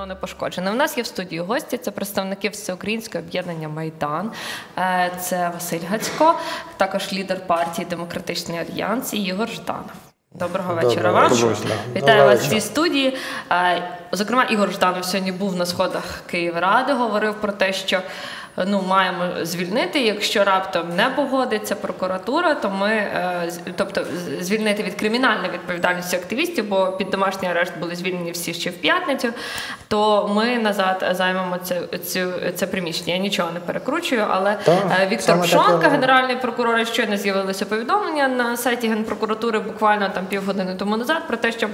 майно не пошкоджене. У нас є в студії гості. Це представники всеукраїнського об'єднання Майдан. Е, Це Василь Гацько, також лідер партії Демократичний Альянс і Ігор Жданов. Доброго вечора вам. Вітаю вас в цій студії. Е, Зокрема, Ігор Жданов сьогодні був на сходах Київради, говорив про те, що ну маємо звільнити. Якщо раптом не погодиться прокуратура, то ми, е, тобто, звільнити від кримінальної відповідальності активістів, бо під домашній арешт були звільнені всі ще в п'ятницю. То ми назад займемо це, цю, це приміщення. Я нічого не перекручую, але Так, е, Віктор Пшонка, генеральний прокурор, щойно з'явилося повідомлення на сайті генпрокуратури буквально там півгодини тому назад про те, що.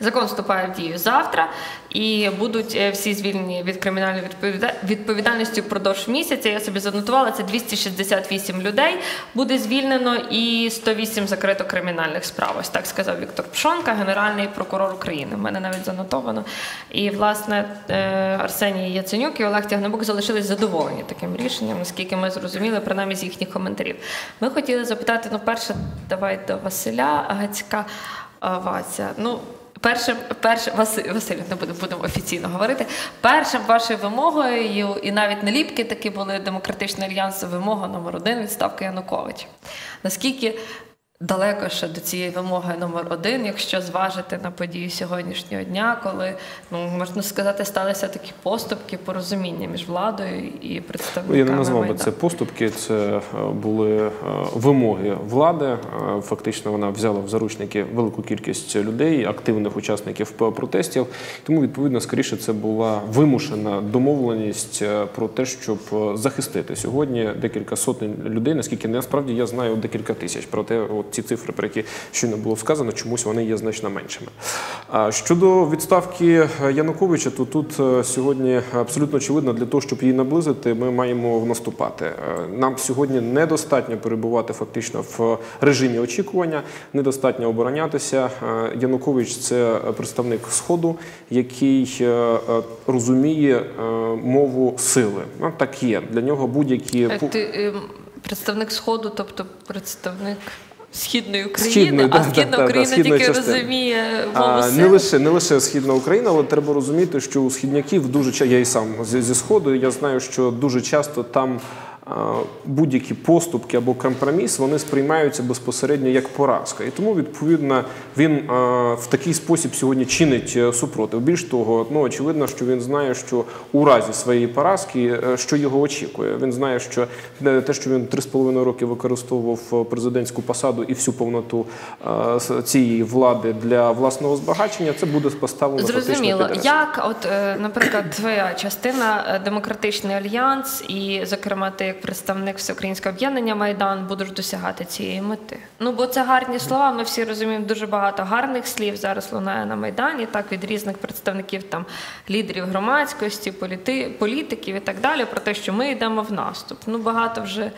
Закон вступає в дію завтра, і будуть е, всі звільнені від кримінальної відповіда- відповідальності впродовж місяця. Я собі занотувала це 268 людей буде звільнено і 108 закрито кримінальних справ. Ось так сказав Віктор Пшонка, генеральний прокурор України. У мене навіть занотовано. І власне е, Арсеній Яценюк і Олег Тягнебок залишились задоволені таким рішенням, наскільки ми зрозуміли, принаймні з їхніх коментарів. Ми хотіли запитати: ну, перше, давай до Василя Гацька. Вася, ну. Першим, першим Василь, Василь, не будемо, будемо офіційно говорити. Першим вашою вимогою, і навіть наліпки такі були демократичний альянс, вимога номер один відставка Януковича. Наскільки далеко ще до цієї вимоги номер один, якщо зважити на події сьогоднішнього дня, коли ну можна сказати, сталися такі поступки, порозуміння між владою і представниками я не назвав би це поступки, це е, були е, вимоги влади. Е, Фактично вона взяла в заручники велику кількість людей, активних учасників протестів. Тому, відповідно, скоріше це була вимушена домовленість про те, щоб захистити сьогодні декілька сотень людей. Наскільки насправді я знаю декілька тисяч. Проте, от ці цифри, про які щойно було сказано, чомусь вони є значно меншими. Щодо відставки е, Януковича, то тут е, сьогодні абсолютно очевидно, для того, щоб її наблизити, ми маємо наступати. Е, Нам сьогодні недостатньо перебувати фактично в режимі очікування, недостатньо оборонятися. Янукович це представник сходу, який розуміє мову сили. Ну, Так є для нього будь-які ем, представник Сходу, тобто представник Східної України, Східної, а да, Східна да, да, Україна східної тільки частина. розуміє мову сил. не лише не лише східна Україна, але треба розуміти, що у східняків дуже часто, я і сам зі, зі сходу. Я знаю, що дуже часто там будь-які поступки або компроміс вони сприймаються безпосередньо як поразка, і тому відповідно він в такий спосіб сьогодні чинить е, супротив. Більш того, ну очевидно, що він знає, що у разі своєї поразки, е, що його очікує. Він знає, що е, те, що він три з половиною роки використовував е, президентську посаду і всю повноту е, цієї влади для власного збагачення, це буде поставлено фактично Зрозуміло, як, от, е, наприклад, твоя частина е, Демократичний альянс, і, зокрема, ти як представник всеукраїнського об'єднання Майдан будеш досягати цієї мети. Ну бо це гарні слова. Ми всі розуміємо дуже багато гарних слів зараз лунає на майдані, так від різних представників там лідерів громадськості, політи, політиків і так далі, про те, що ми йдемо в наступ. Ну багато вже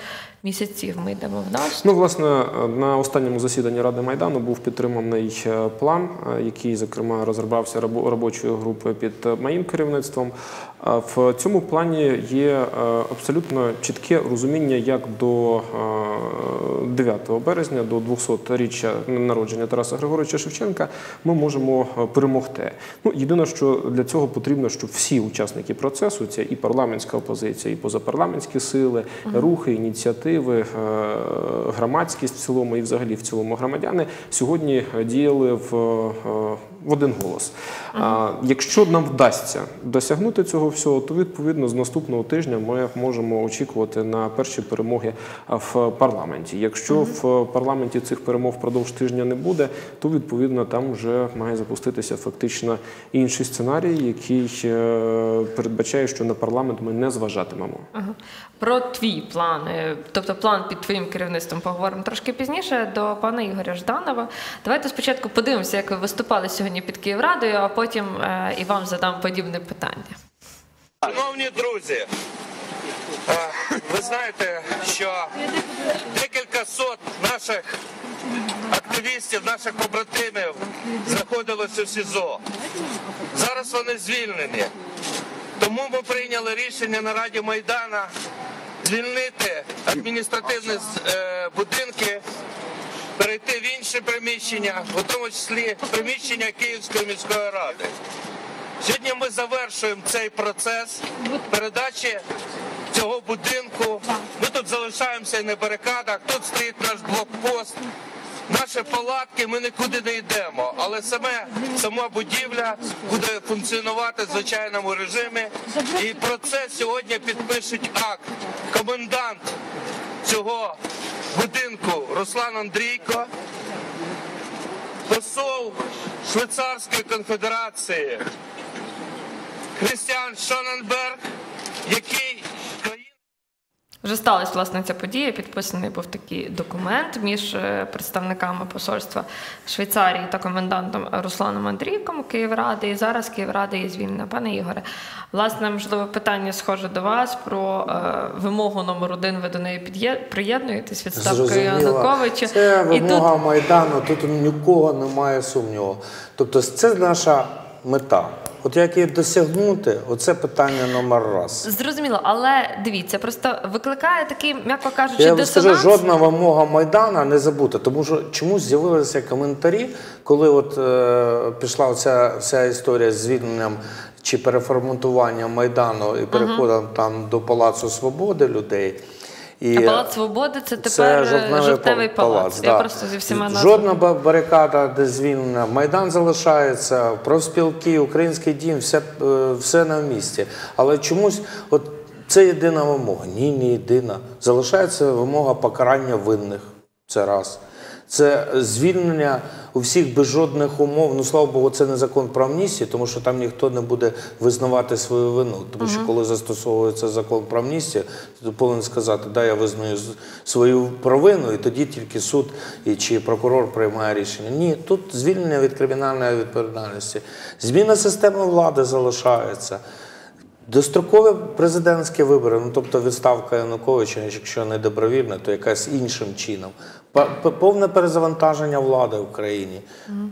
місяців ми йдемо в наступ. Ну, власне, на останньому засіданні Ради Майдану був підтриманий е, план, е, який, зокрема, розробався рабо- робочою групою під е, моїм керівництвом. В цьому плані є абсолютно чітке розуміння, як до е, 9 березня, до 200-річчя народження Тараса Григоровича Шевченка, ми можемо перемогти. Ну, єдине, що для цього потрібно, щоб всі учасники процесу, це і парламентська опозиція, і позапарламентські сили, рухи, ініціативи, е, громадськість в цілому і взагалі в цілому громадяни сьогодні діяли в, е, в один голос. А якщо нам вдасться досягнути цього всього, то відповідно з наступного тижня ми можемо очікувати на перші перемоги в парламенті. Якщо в парламенті цих перемог впродовж тижня не буде, то відповідно там вже має запуститися фактично інший сценарій, який е, передбачає, що на парламент ми не зважатимемо. Ага. Про твій план, е, тобто план під твоїм керівництвом, поговоримо трошки пізніше до пана Ігоря Жданова. Давайте спочатку подивимося, як ви виступали сьогодні під Київрадою, а потім е, і вам задам подібне питання. Шановні друзі, е, ви знаєте, що декілька сот наших активістів, наших побратимів знаходилося в СІЗО. Зараз вони звільнені. Тому ми прийняли рішення на Раді Майдана звільнити адміністративні е, будинки, перейти в інші приміщення, у тому числі приміщення Київської міської ради. Сьогодні ми завершуємо цей процес передачі цього будинку. Ми тут залишаємося на барикадах, тут стоїть наш блокпост. Наші палатки, ми нікуди не йдемо, але саме сама будівля буде функціонувати в звичайному режимі. І про це сьогодні підпишуть акт. Комендант цього будинку Руслан Андрійко, посол Швейцарської конфедерації Христіан Шоненберг, який. Вже сталася власне ця подія. Підписаний був такий документ між е, представниками посольства Швейцарії та комендантом Русланом Андрійком Київради. І зараз Київрада є звільнена. Пане Ігоре, власне, можливо, питання схоже до вас про е, вимогу номер один. Ви до неї під'є- приєднуєтесь відставкою. Януковича. Це І тут Майдану, тут нікого немає сумніву. Тобто це наша мета. От як її досягнути, оце питання номер раз. зрозуміло, але дивіться, просто викликає такий, м'яко кажучи, Я вам скажу, жодна вимога Майдана не забута, тому що чомусь з'явилися коментарі, коли от е, пішла оця вся історія з звільненням чи переформатуванням Майдану і переходом там до Палацу Свободи людей. І, А Палац Свободи це тепер Це жовтневий жовтневий пал- палац. Я да. просто зі всіма назвами. Жодна барикада де звільнена, Майдан залишається, профспілки, український дім, все, е, все на місці. Але чомусь от це єдина вимога. Ні, не єдина. Залишається вимога покарання винних. Це раз. Це звільнення у всіх без жодних умов. Ну слава Богу, це не закон про амністію, тому що там ніхто не буде визнавати свою вину. Тому що коли застосовується закон про амністію, то повинен сказати, да, я визнаю свою провину, і тоді тільки суд і чи прокурор приймає рішення. Ні, тут звільнення від кримінальної відповідальності. Зміна системи влади залишається. Дострокові президентські вибори, ну тобто відставка Януковича, якщо не добровільна, то якась іншим чином. Повне перезавантаження влади в країні,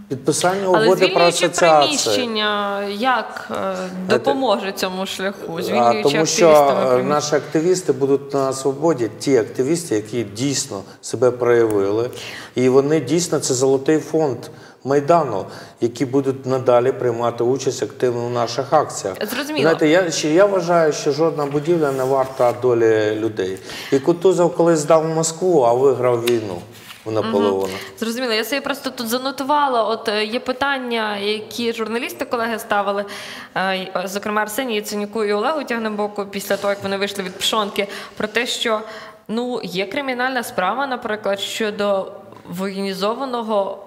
підписання Але угоди про асоціацію. приміщення, як е, допоможе цьому шляху? Звільнюючи тому що е, наші активісти будуть на свободі, ті активісти, які дійсно себе проявили, і вони дійсно це золотий фонд Майдану, які будуть надалі приймати участь активно в наших акціях. Зрозуміло. Знаєте, я я вважаю, що жодна будівля не варта долі людей. І Кутузов колись здав Москву, а виграв війну у Наполеона. Зрозуміло, я собі просто тут занотувала. От е, є питання, які журналісти колеги ставили, е, зокрема Арсенію Яценюку і Олегу Тягнебоку, після того, як вони вийшли від пшонки, про те, що ну є кримінальна справа, наприклад, щодо воєнізованого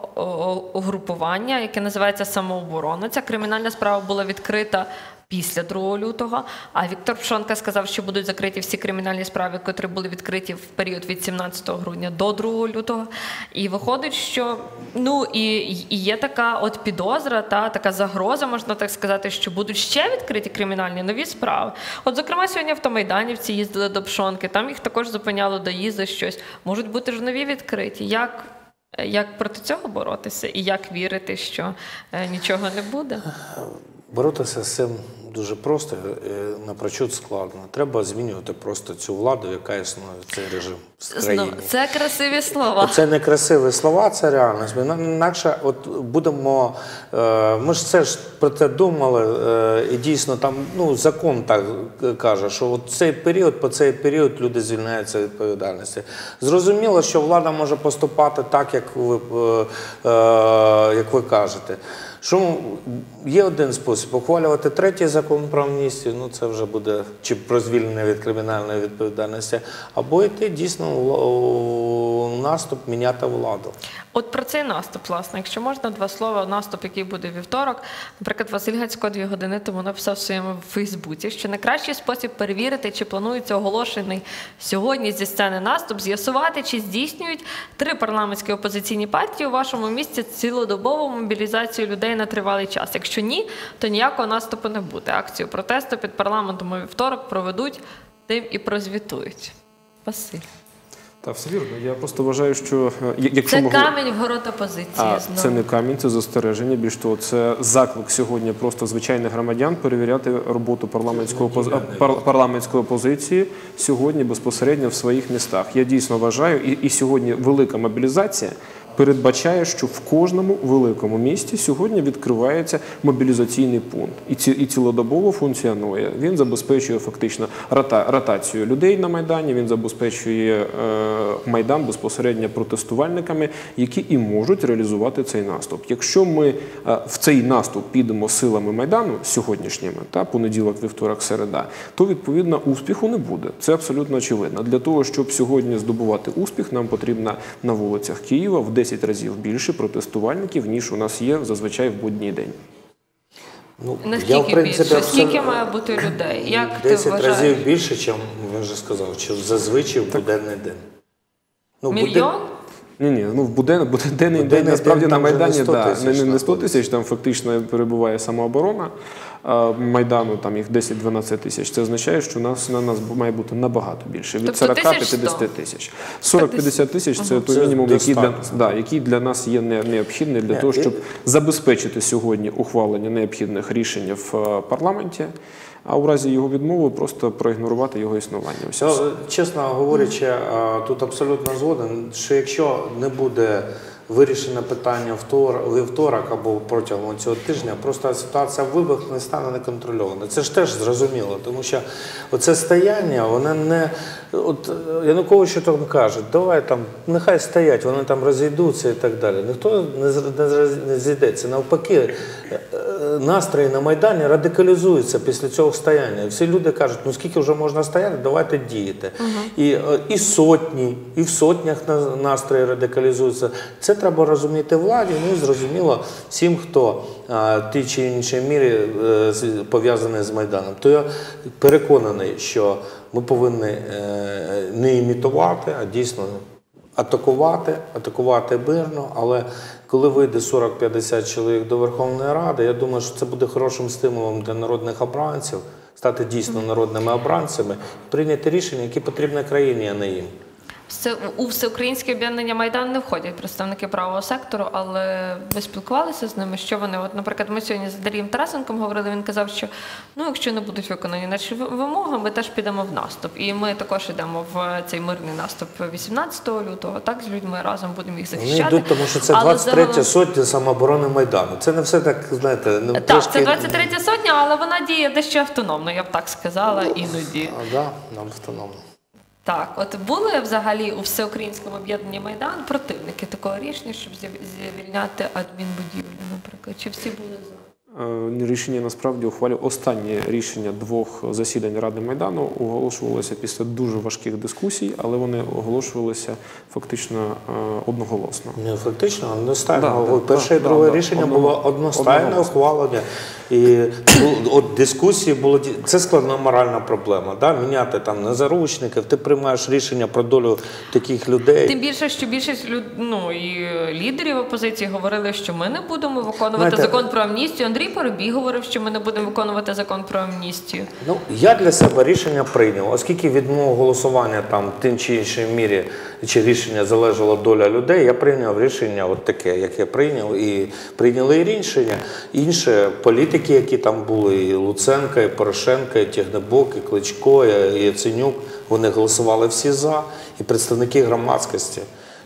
угрупування, яке називається самооборона. Ця кримінальна справа була відкрита. Після 2 лютого, а Віктор Пшонка сказав, що будуть закриті всі кримінальні справи, котрі були відкриті в період від 17 грудня до 2 лютого. І виходить, що ну і, і є така от підозра, та така загроза, можна так сказати, що будуть ще відкриті кримінальні нові справи. От, зокрема, сьогодні автомайданівці їздили до Пшонки, там їх також зупиняло доїзди щось. Можуть бути ж нові відкриті. Як, як проти цього боротися і як вірити, що е, нічого не буде? Боротися з цим дуже просто, е, напрочуд складно. Треба змінювати просто цю владу, яка існує цей режим країні. Це красиві слова. Це не красиві слова, це реальність. Ми Інакше, от будемо. Е, ми ж це ж про це думали, е, і дійсно там ну, закон так каже, що от цей період, по цей період люди звільняються від відповідальності. Зрозуміло, що влада може поступати так, як ви, е, як ви кажете. Що є один спосіб ухвалювати третій закон про амністію, ну це вже буде чи про звільнення від кримінальної відповідальності, або йти дійсно наступ, міняти владу. От про цей наступ, власне, якщо можна, два слова, наступ, який буде вівторок. Наприклад, Василь Гацько дві години тому написав в своєму Фейсбуці, що найкращий спосіб перевірити, чи планується оголошений сьогодні зі сцени наступ, з'ясувати, чи здійснюють три парламентські опозиційні партії у вашому місті цілодобову мобілізацію людей на тривалий час. Якщо ні, то ніякого наступу не буде. Акцію протесту під парламентом у вівторок проведуть, тим і прозвітують. Василь. Та все вірно. Я просто вважаю, що е, якщо Це ми камінь в город опозиції. А знову. це не камінь, це застереження. Більш того, це заклик сьогодні просто звичайних громадян перевіряти роботу парламентської опози... пар- парламентської опозиції сьогодні безпосередньо в своїх містах. Я дійсно вважаю, і, і сьогодні велика мобілізація передбачає, що в кожному великому місті сьогодні відкривається мобілізаційний пункт і ці і цілодобово функціонує. Він забезпечує фактично рота, ротацію людей на майдані. Він забезпечує е, майдан безпосередньо протестувальниками, які і можуть реалізувати цей наступ. Якщо ми е, в цей наступ підемо силами майдану сьогоднішніми, та понеділок, вівторок, середа, то відповідно успіху не буде. Це абсолютно очевидно. Для того, щоб сьогодні здобувати успіх, нам потрібно на вулицях Києва в 10 разів більше протестувальників, ніж у нас є зазвичай в будній день. Ну, Наскільки більше? Скільки має бути людей? Як ти 10 вважаєш? разів більше, ніж він вже сказав, що зазвичай в буденний день. Ну, буден- Мільйон? Ні, ні, ну в буденний, буденний день насправді на там вже не Майдані 100 тисяч не, не, не 100 тисяч, там фактично перебуває самооборона Майдану, там їх 10-12 тисяч. Це означає, що нас, на нас має бути набагато більше. Від Тобто 40-50 тисяч. 40-50 тисяч це той мінімум, який для, да, який для нас є не- необхідний для того, щоб забезпечити сьогодні ухвалення необхідних рішень в е, парламенті, а у разі його відмови просто проігнорувати його існування. Ну, чесно говорячи, тут абсолютно згоден, що якщо не буде вирішено питання втор, вівторок або протягом цього тижня, просто ситуація вибухне стане неконтрольована. Це ж теж зрозуміло, тому що оце стояння, воно не от е, що там каже, давай там, нехай стоять, вони там розійдуться і так далі. Ніхто не не не зійдеться. Навпаки, е, е, настрої на Майдані радикалізуються після цього стояння. І всі люди кажуть, ну скільки вже можна стояти, давайте діяти. І, е, і сотні, і в сотнях настрої радикалізуються. Це треба розуміти владі, ну і зрозуміло всім, хто в тій чи іншій мірі е, з- пов'язаний з Майданом. То я переконаний, що ми повинні е, не імітувати, а дійсно атакувати, атакувати мирно, але коли вийде 40-50 чоловік до Верховної Ради, я думаю, що це буде хорошим стимулом для народних обранців стати дійсно народними обранцями, прийняти рішення, які потрібні країні, а не їм. Все- У всеукраїнське об'єднання Майдан не входять представники правого сектору, але ви спілкувалися з ними? Що вони? От, наприклад, ми сьогодні з Дарієм Тарасенком говорили. Він казав, що ну, якщо не будуть виконані наші вимоги, ми теж підемо в наступ. І ми також йдемо в цей мирний наступ 18 лютого. Так з людьми разом будемо їх Вони йдуть, тому що це Але 23 загалом- сотня самооборони Майдану. Це не все так, знаєте, не Так, трошки... це 23 сотня, але вона діє дещо автономно, я б так сказала, іноді. А, да, нам автономно. Так, от були взагалі у всеукраїнському об'єднанні Майдан противники такого рішення, щоб звільняти адмінбудівлю, наприклад. Чи всі були за? Е, Рішення насправді ухвалює останнє рішення двох засідань Ради Майдану оголошувалося після дуже важких дискусій, але вони оголошувалися фактично е, одноголосно. Не фактично, одностайно. Да, да, Перше і да, друге да, рішення одного- було одностайне ухвалення. І от дискусії було ді- це складна моральна проблема. Да? Міняти там на заручників, ти приймаєш рішення про долю таких людей. Тим більше, що більшість люд... ну, і лідерів опозиції говорили, що ми не будемо виконувати Знаєте- закон про амністію. Андрій Парубій говорив, що ми не будемо виконувати закон про амністію. Ну, я для себе рішення прийняв, оскільки від мого голосування там тим чи іншій мірі чи рішення залежала доля людей, я прийняв рішення от таке, як я прийняв, і прийняли рішення. Інші політики, які там були, і Луценка, і Порошенка, і Тягнебок, і Кличко, і Яценюк, вони голосували всі за, і представники громадськості.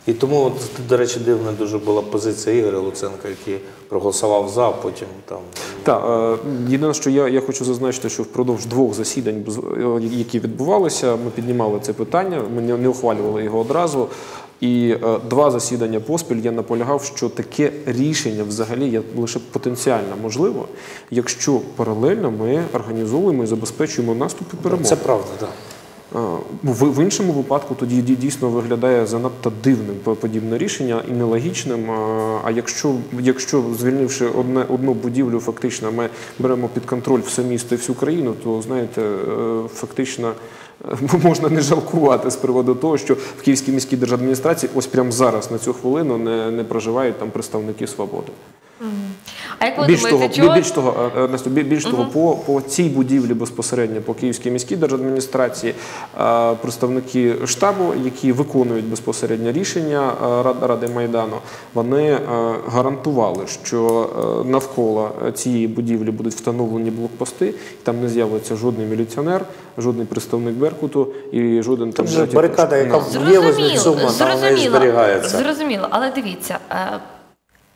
І тому, от, до речі, дивна дуже була позиція Ігоря Луценка, який проголосував за, а потім там Так, е, єдине, що я, я хочу зазначити, що впродовж двох засідань, е, які відбувалися, ми піднімали це питання, ми не, не ухвалювали його одразу. І е, два засідання поспіль я наполягав, що таке рішення взагалі є лише потенціально можливо, якщо паралельно ми організовуємо і забезпечуємо наступ і перемогу. це правда, так. А, ну, В, в іншому випадку тоді дійсно виглядає занадто дивним по- подібне рішення і нелогічним. А, А якщо, якщо звільнивши одне, одну будівлю, фактично ми беремо під контроль все місто і всю країну, то знаєте, е, фактично е, можна не жалкувати з приводу того, що в Київській міській держадміністрації ось прямо зараз на цю хвилину не, не проживають там представники свободи. А як ви більш думаєте, того, чого більш того, е, е, більш того, по, по цій будівлі безпосередньо по Київській міській держадміністрації е, представники штабу, які виконують безпосередньо рішення Ради Майдану, вони гарантували, що навколо цієї будівлі будуть встановлені блокпости, і там не з'явиться жодний міліціонер, жодний представник Беркуту і жоден там Тут барикада, яка є зрозуміло, зберігається. зрозуміло, але дивіться.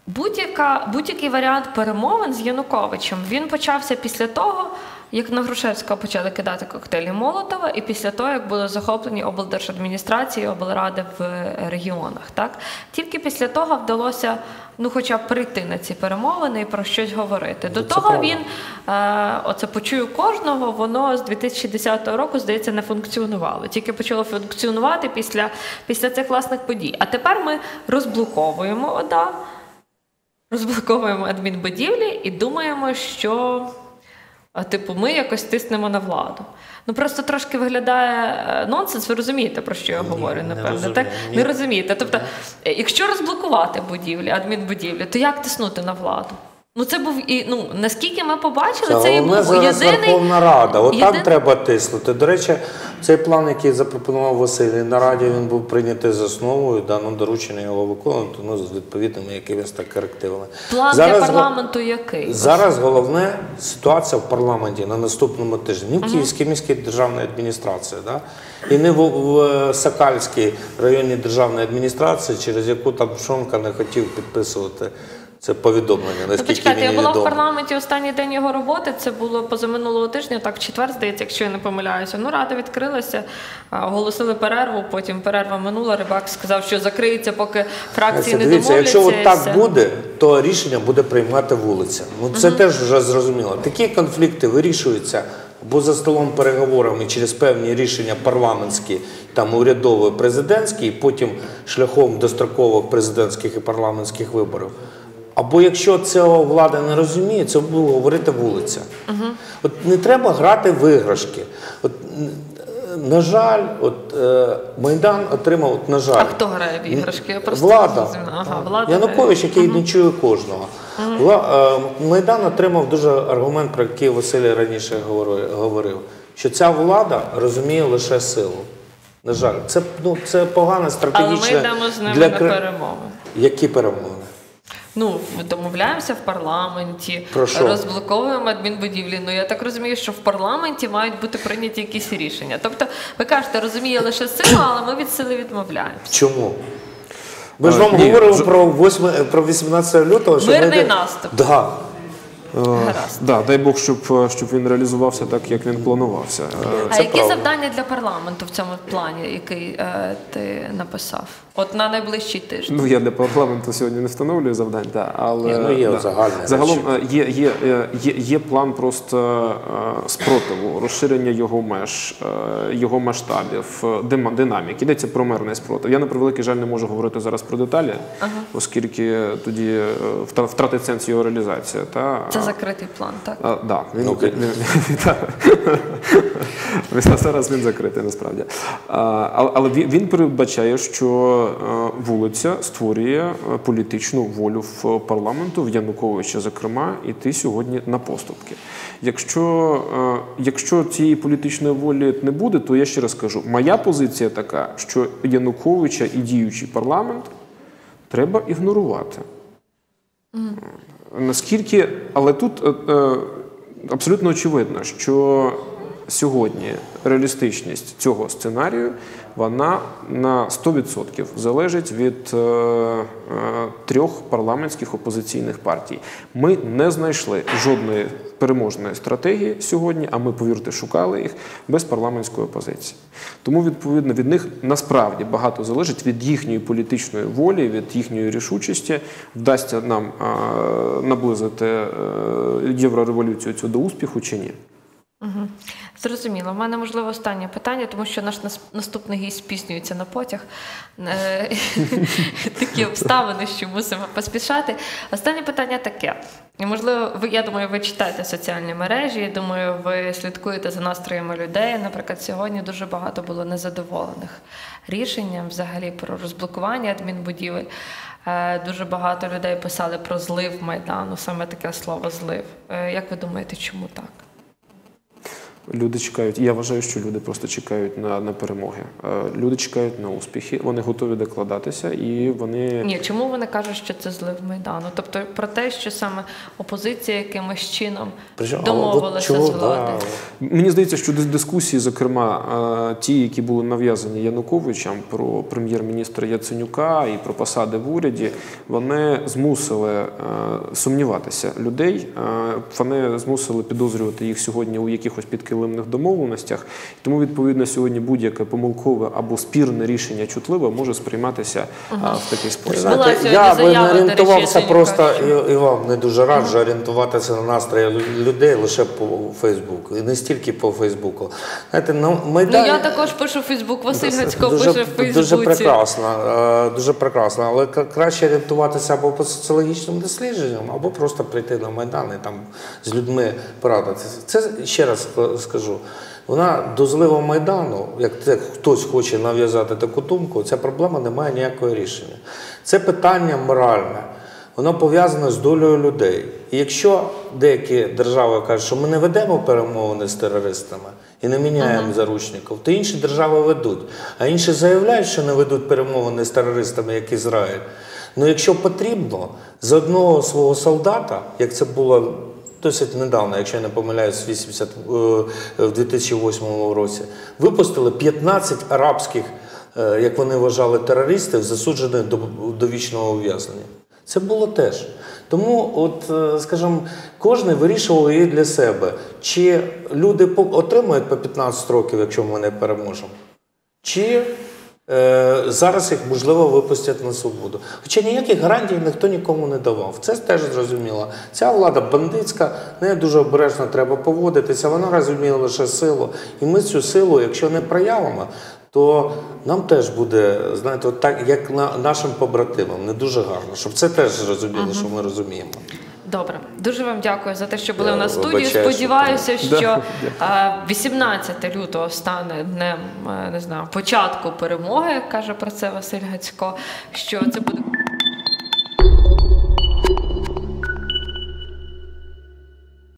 Будь-яка, будь-який варіант перемовин з Януковичем він почався після того, як на Грушевського почали кидати коктейлі Молотова, і після того, як були захоплені облдержадміністрації, облради в регіонах. Так тільки після того вдалося ну, хоча б прийти на ці перемовини і про щось говорити. До це того правда. він е, оце почую кожного. Воно з 2010 року здається не функціонувало. Тільки почало функціонувати після, після цих класних подій. А тепер ми розблоковуємо ОДА розблоковуємо адмінбудівлі і думаємо, що типу, ми якось тиснемо на владу. Ну просто трошки виглядає е, нонсенс, ви розумієте, про що я говорю, не напевно. розумію, так? ні. Не розумієте. Тобто, е, якщо розблокувати будівлі, адмінбудівлі, то як тиснути на владу? Ну це був і ну наскільки ми побачили, Це це і був зараз єдиний Верховна Рада. От там треба тиснути. До речі, цей план, який запропонував Василь на раді, він був прийнятий за основою, дано доручення його виконувати ну, з відповідними якимись так корективами. план Зараз для парламенту який? Зараз головне ситуація в парламенті на наступному тижні. Не в Київській міській державній адміністрації, да? і не в, в Сакальській районній державній адміністрації, через яку там Шонка не хотів підписувати це повідомлення. Ну, Наскільки почекайте, я мені була в парламенті останній день його роботи. Це було позаминулого тижня, так в четвер, здається, якщо я не помиляюся. Ну, рада відкрилася, оголосили перерву. Потім перерва минула. Рибак сказав, що закриється, поки фракції не Дивіться, домовляться. якщо от так все. буде, то рішення буде приймати вулиця. Ну це теж вже зрозуміло. Такі конфлікти вирішуються або за столом переговорами через певні рішення парламентські, там урядові, президентські, і потім шляхом дострокових президентських і парламентських виборів. Або якщо цього влада не розуміє, це буде говорити вулиця. От не треба грати в іграшки. От, на жаль, от е, Майдан отримав, от, на жаль, А хто грає в іграшки? Я просто влада. Ага, влада Янукович, який не чує кожного. Вла- е, Майдан отримав дуже аргумент, про який Василь раніше говорив, що ця влада розуміє лише силу. На жаль, це, ну, це погане Але ми йдемо з ними для на перемови. Які перемоги? Ну, домовляємося в парламенті, Про що? розблоковуємо адмінбудівлі. Ну я так розумію, що в парламенті мають бути прийняті якісь рішення. Тобто, ви кажете, розуміє лише силу, але ми від сили відмовляємося. Чому? Ми ж Е, вам ні, говоримо ж- про 8, про 18 лютого, що Мирний ми йде- наступ. Да. Гаразд. Да, дай Бог, щоб, е, щоб він реалізувався так, як він планувався. Е, А Це які правда. завдання для парламенту в цьому плані, який е, ти написав? От на найближчий тиждень. Ну, я для парламенту сьогодні не встановлюю завдань, да, але Ні, ну, є да. загальні загалом е, є, є, е, є, є план просто е, спротиву, розширення його меж, його масштабів, динамік. Йдеться про мирний спротив. Я на превеликий жаль не можу говорити зараз про деталі, оскільки тоді втра- втратить сенс його реалізація. Та, Це закритий план, так? А, да, він, Ну, він, він, зараз він закритий насправді. А, але але він, передбачає, що вулиця створює е, політичну волю в парламенту, в Януковича, зокрема, іти сьогодні на поступки. Якщо, е, якщо цієї політичної волі не буде, то я ще раз кажу, моя позиція така, що Януковича і діючий парламент треба ігнорувати. Наскільки, але тут е, е, абсолютно очевидно, що сьогодні реалістичність цього сценарію вона на 100% залежить від е, е, трьох парламентських опозиційних партій. Ми не знайшли жодної переможної стратегії сьогодні, а ми, повірте, шукали їх без парламентської опозиції. Тому, відповідно, від них насправді багато залежить від їхньої політичної волі, від їхньої рішучості. Вдасться нам е, наблизити єврореволюцію цю до успіху чи ні. Зрозуміло. У мене можливо останнє питання, тому що наш нас- наступний гість спізнюється на потяг. Е, Такі обставини, що мусимо поспішати. Останнє питання таке. Можливо, ви, я думаю, ви читаєте соціальні мережі. Я думаю, ви слідкуєте за настроями людей. Наприклад, сьогодні дуже багато було незадоволених рішенням взагалі про розблокування адмінбудівель. Е, Дуже багато людей писали про злив Майдану, саме таке слово злив. Е, Як ви думаєте, чому так? Люди чекають. Я вважаю, що люди просто чекають на, на перемоги. Е, Люди чекають на успіхи, вони готові докладатися і вони Ні, чому вони кажуть, що це злив Майдану? Тобто про те, що саме опозиція якимось чином Причому, домовилася чого, з владою. да, Мені здається, що дис- дискусії, зокрема, е, ті, які були нав'язані Януковичем про прем'єр-міністра Яценюка і про посади в уряді, вони змусили е, сумніватися людей. Вони змусили підозрювати їх сьогодні у якихось підкилимних домовленостях. Тому, відповідно, сьогодні будь-яке помилкове або спірне рішення чутливе може сприйматися е, в такий спосіб. Знаєте, я би не орієнтувався просто і, і вам не дуже раджу орієнтуватися на настрої людей лише по Фейсбуку. І не стільки по Фейсбуку. Знаєте, на Ну я також пишу Фейсбук, Василь Гацько дуже, пише в Фейсбуці. Дуже прекрасно, е, дуже прекрасно. Але краще орієнтуватися або по соціологічним дослідженням, або просто прийти на Майдан і там з людьми порадитися. Це ще раз ска- скажу. Вона до злива Майдану, як це хтось хоче нав'язати таку думку, ця проблема не має ніякого рішення. Це питання моральне. Воно пов'язане з долею людей. І якщо деякі держави кажуть, що ми не ведемо перемовини з терористами і не міняємо заручників, то інші держави ведуть. А інші заявляють, що не ведуть перемовини з терористами, як Ізраїль. Ну якщо потрібно, з одного свого солдата, як це було досить недавно, якщо я не помиляюсь, 80, е, в 2008 році, випустили 15 арабських, е, як вони вважали, терористів, засуджених до, до вічного ув'язнення. Це було теж. Тому, от, е, скажімо, кожен вирішував її для себе. Чи люди отримають по 15 років, якщо ми не переможемо, чи зараз їх можливо випустять на свободу. Хоча ніяких гарантій ніхто нікому не давав. Це теж зрозуміло. Ця влада бандитська, нею дуже обережно треба поводитися. Вона розуміє лише силу. І ми цю силу, якщо не проявимо, то нам теж буде, знаєте, от так, як на нашим побратимам, не дуже гарно, щоб це теж розуміли, що ми розуміємо. Добре, дуже вам дякую за те, що були у нас в студії. Сподіваюся, що е, 18 лютого стане днем е, не знаю початку перемоги. каже про це Василь Гацько. Що це буде